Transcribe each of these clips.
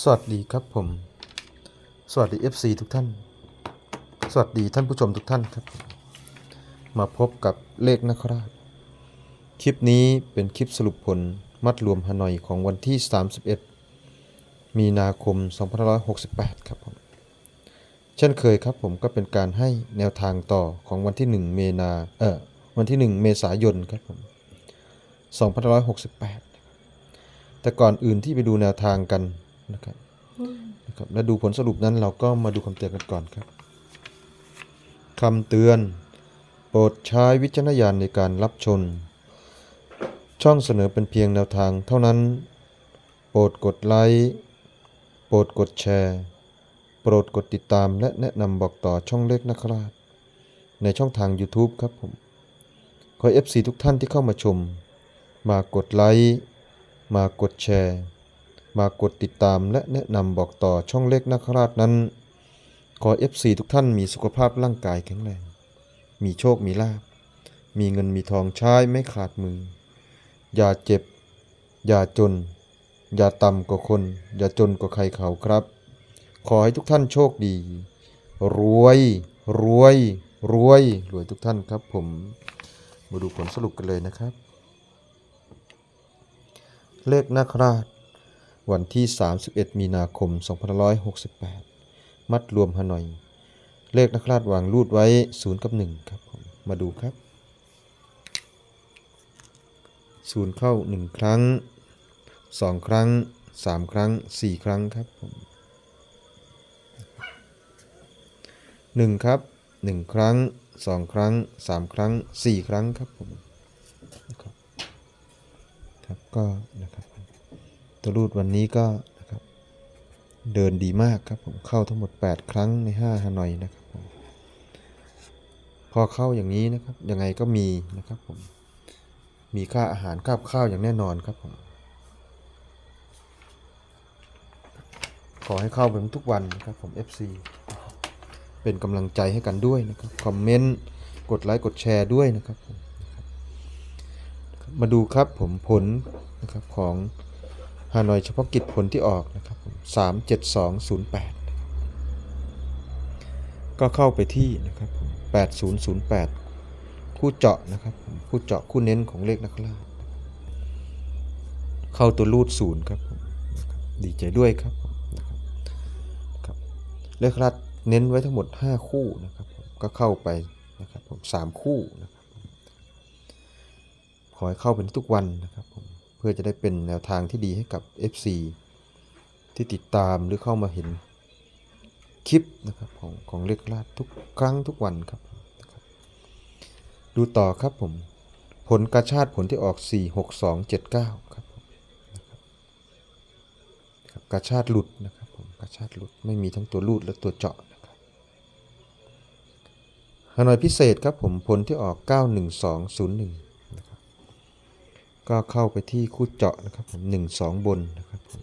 สวัสดีครับผม สวัสดี FC ทุกท่าน สวัสดีท่านผู้ชมทุกท่านครับ มาพบกับเลขนักราช คลิปนี้เป็นคลิปสรุปผลมัดรวมฮานอยของวันที่ 31 มีนาคม 2568 ครับผม เช่นเคยครับผมก็เป็นการให้แนวทางต่อของวันที่ 1 เมนาเออวันที่ 1 เมษายนครับผม2568 แต่ก่อนอื่นที่ไปดูแนวทางกัน นะครับนะครับและดูผลสรุปนั้นเราก็มาดูคำเตือนกันก่อนครับคำเตือน โปรดใช้วิจารณญาณในการรับชม ช่องเสนอเป็นเพียงแนวทางเท่านั้น โปรดกดไลค์โปรดกดแชร์ โปรดกดติดตามและแนะนำบอกต่อช่องเล็กนะครับในช่องทาง YouTube ครับผม ขอ FC ทุกท่านที่เข้ามาชม มากดไลค์ มากดแชร์ มากดติดตามและแนะนำบอกต่อช่องเล็กนักราชนั้น ขอ FC ทุกท่านมีสุขภาพร่างกายแข็งแรง มีโชคมีลาภมีเงินมีทองใช้ไม่ขาดมือ อย่าเจ็บ อย่าจน อย่าต่ำกว่าคน อย่าจนกว่าใครเขาครับ ขอให้ทุกท่านโชคดี รวย รวย รวย รวยทุกท่านครับผม มาดูผลสรุปกันเลยนะครับ เลขนาคราช วันที่ 31 มีนาคม 2568 มัดรวมฮานอย เลขนักราชวางรูดไว้ 0 กับ 1 ครับผมมาดูครับ 0 เข้า 1 ครั้ง 2 ครั้ง 3 ครั้ง 4 ครั้งครับผม1ครับ 1 ครั้ง 2 ครั้ง 3 ครั้ง 4 ครั้งครับผมนะครับครับก็นะครับ ตัวรูดวันนี้ก็นะครับเดินดีมากครับผมเข้าทั้งหมด 8 ครั้งใน5ฮานอยนะครับผมพอเข้าอย่างนี้นะครับยังไงก็มีนะครับผมมีค่าอาหารค่าข้าวอย่างแน่นอนครับผมขอให้เข้าเป็นทุกวันนะครับผม FC เป็นกำลังใจให้กันด้วยนะครับคอมเมนต์กดไลค์กดแชร์ด้วยนะครับผมมาดูครับผมผลนะครับของ ฮานอยเฉพาะกิจผลที่ออกนะครับผม37208นะครับก็เข้าไปที่นะครับผม8008คู่เจาะนะครับคู่เจาะคู่เน้นของเลขนักล่าเข้าตัวรูดศูนย์ครับดีใจด้วยครับนะครับเลขรัดเน้นไว้ทั้งหมด 5 คู่นะครับก็เข้าไปนะครับผมสามคู่นะครับขอให้เข้าเป็นทุกวันนะครับ พื่อจะได้เป็นแนวทางที่ดีให้กับ FC ที่ติดตามหรือเข้ามาเห็นคลิปนะครับของของเลขลาดทุกครั้งทุกวันครับ ดูต่อครับผม ผลกระชาติผลที่ออก 4 6 2 7 9 ครับนะครับครับกระชาติหลุดนะครับผมกระชาติหลุดไม่มีทั้งตัวรูดและตัวเจาะนะครับฮานอยพิเศษครับผมผลที่ออก 91201นะครับ ก็เข้าไปที่คู่เจาะนะครับผม1 2บนนะครับผม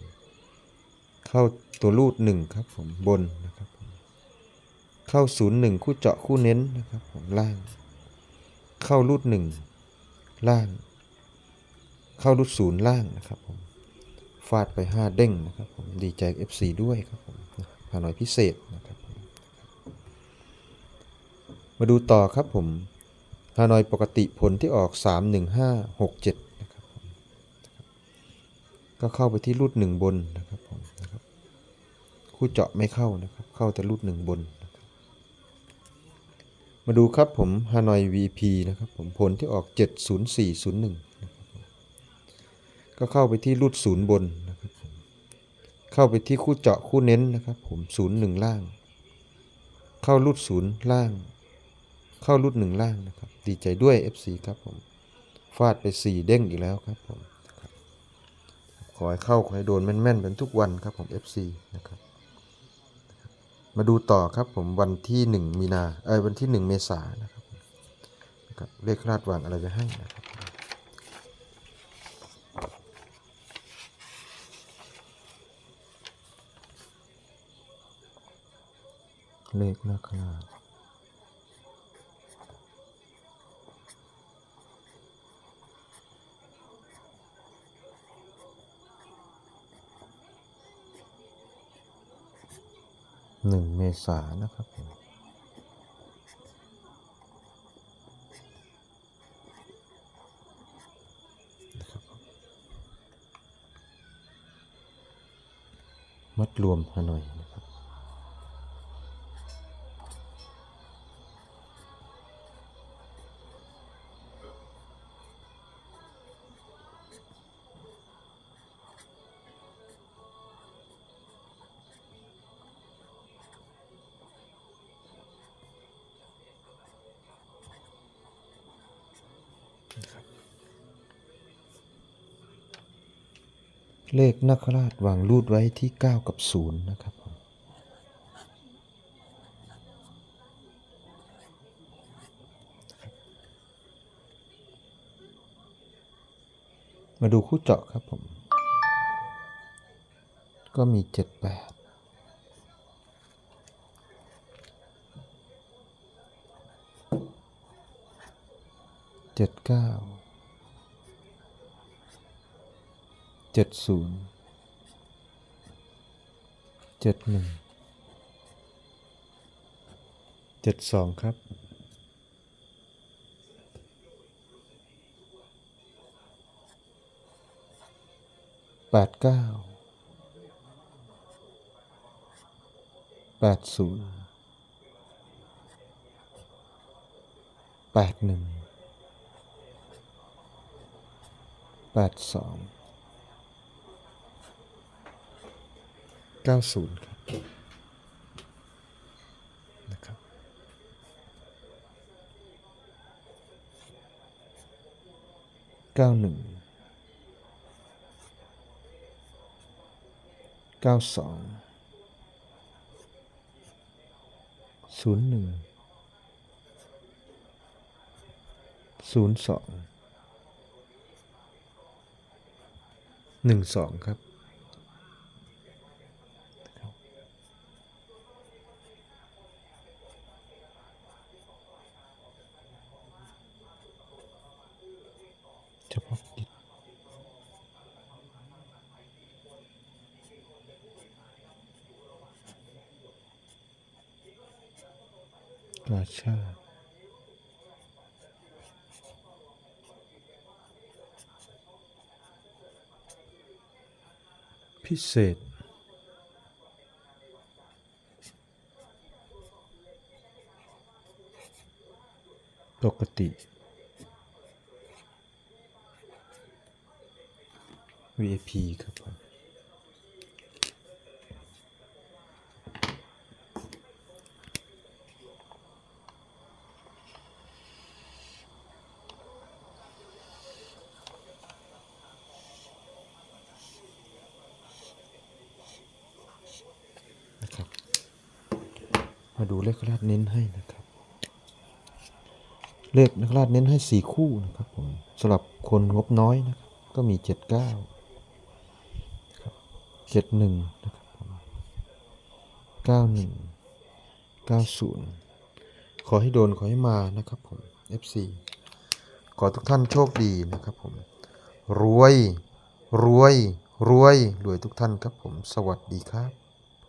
เข้าตัวรูด1ครับผมบนนะครับผมเข้า01คู่เจาะคู่เน้นนะครับผมล่าง เข้ารูดหนึ่งล่าง เข้ารูดศูนย์ล่างนะครับผมฟาดไป5เด้งนะครับผมดีใจ FC ด้วยครับผมหาหน่อยพิเศษนะครับผมมาดูต่อครับผมฮานอยปกติผลที่ออก 3 1 5 6 7นะครับผม ก็เข้าไปที่รูดหนึ่งบนนะครับผมนะครับคู่เจาะไม่เข้านะครับ เข้าแต่รูดหนึ่งบนนะครับมาดูครับผมฮานอย VP นะครับผมผลที่ออก 70401นะครับผมก็เข้าไปที่รูดศูนย์บนนะครับผมเข้าไปที่คู่เจาะคู่เน้นนะครับผมศูนย์หนึ่งล่าง เข้ารูดศูนย์ล่าง เข้ารูดหนึ่งล่างนะครับ ดีใจด้วย FC ครับผมฟาดไป 4 เด้งอีกแล้วครับผม อให้เข้าขอให้โดนแม่นๆเป็นทุกวันครับผม FC นะครับ มาดูต่อครับผมวันที่ 1 มีนาเออวันที่ 1 เมษายนนะครับนะครับเลขคาดวางอะไรจะให้นะครับเลขนาคราด หนึ่งเมษานะครับผมนะครับผมมัดรวมฮานอยนะครับ เลขนักราชวางรูดไว้ที่ 9 กับ 0 นะครับผมมาดูคู่เจาะครับผม ก็มี 7 8เจ็ดเก้า เจ็ดศูนย์เจ็ดหนึ่งเจ็ดสองครับแปดเก้าแปดศูนย์แปดหนึ่งแปดสอง เก้าศูนย์ครับนะครับเก้าหนึ่งเก้าสองศูนย์หนึ่งศูนย์สองหนึ่งสองครับ เฉพาะกิจกาชาติพิเศษ ปกติ VIP ครับผมนะครับ มาดูเลขราชเน้นให้นะครับ เลขนักราชเน้นให้สี่คู่นะครับผมสำหรับคนงบน้อยนะครับ ก็มีเจ็ด เจ็ดหนึ่งนะครับเก้าหนึ่งเก้าศูนย์ขอให้โดนขอให้มานะครับผม FC ขอทุกท่านโชคดีนะครับผม รวย รวย รวย รวยทุกท่านครับผม สวัสดีครับ